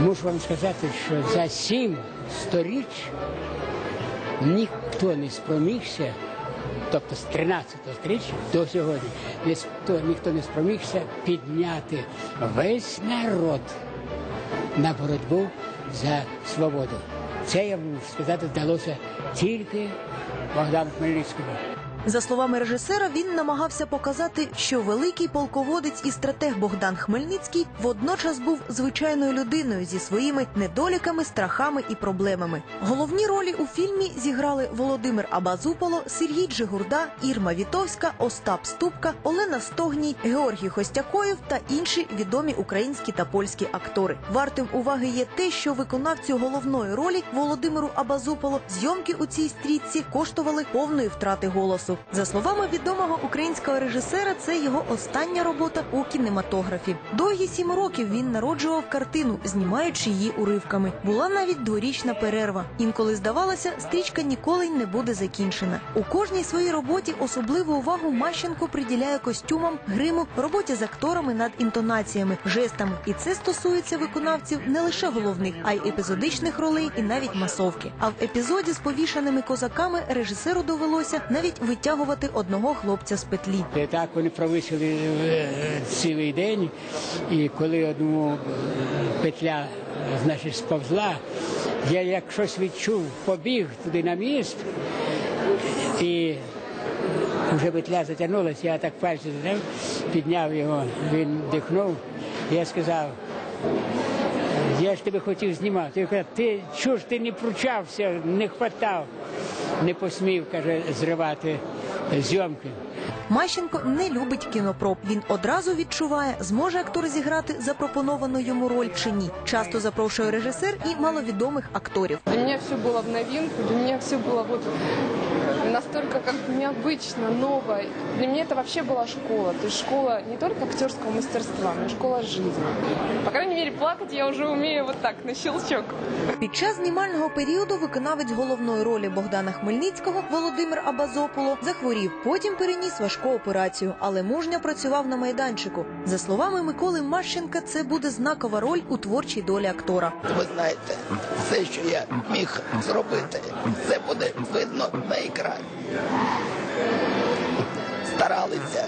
Мушу вам сказати, що за сім сторіч ніхто не спромігся, тобто з 13-го сторіччя до сьогодні, ніхто, ніхто не спромігся підняти весь народ на боротьбу за свободу. Це я можу сказати вдалося тільки Богдану Хмельницькому. За словами режисера, він намагався показати, що великий полководець і стратег Богдан Хмельницький водночас був звичайною людиною зі своїми недоліками, страхами і проблемами. Головні ролі у фільмі зіграли Володимир Абазуполо, Сергій Джигурда, Ірма Вітовська, Остап Ступка, Олена Стогній, Георгій Хостякоєв та інші відомі українські та польські актори. Вартим уваги є те, що виконавцю головної ролі Володимиру Абазуполо зйомки у цій стрічці коштували повної втрати голосу. За словами відомого українського режисера, це його остання робота у кінематографі. Довгі сім років він народжував картину, знімаючи її уривками. Була навіть дворічна перерва. Інколи здавалося, стрічка ніколи не буде закінчена. У кожній своїй роботі особливу увагу Мащенко приділяє костюмам, гриму, роботі з акторами над інтонаціями, жестами. І це стосується виконавців не лише головних, а й епізодичних ролей і навіть масовки. А в епізоді з повішаними козаками режисеру довелося навіть витягувати одного хлопця з петлі. І так вони провисили е, цілий день, і коли одному е, петля е, значить, сповзла, я як щось відчув, побіг туди на міст, і вже петля затягнулася, я так пальці взяв, підняв його, він дихнув, я сказав, я ж тебе хотів знімати. Я кажу, ти чого ж ти не пручався, не хватав, не посмів, каже, зривати зйомки. Мащенко не любить кінопроб. Він одразу відчуває, зможе актор зіграти запропоновану йому роль чи ні. Часто запрошує режисер і маловідомих акторів. Для меня все было в новинку, для меня все было вот настолько как бы необычно, ново. Для меня это вообще была школа. То есть школа не только актерского мастерства, но и школа жизни. По крайней мере, плакать я уже умею вот так, на щелчок. Під час знімального періоду виконавець головної ролі Богдана Хмельницького Володимир Абазополо захворів. Потім переніс важку операцію, але мужньо працював на майданчику. За словами Миколи Мащенка, це буде знакова роль у творчій долі актора. Ви знаєте, все, що я міг зробити, це буде видно на екрані. Старалися,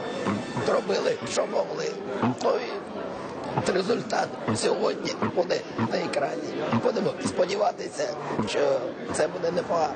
зробили, що могли. Ну і результат сьогодні буде на екрані. Будемо сподіватися, що це буде непогано.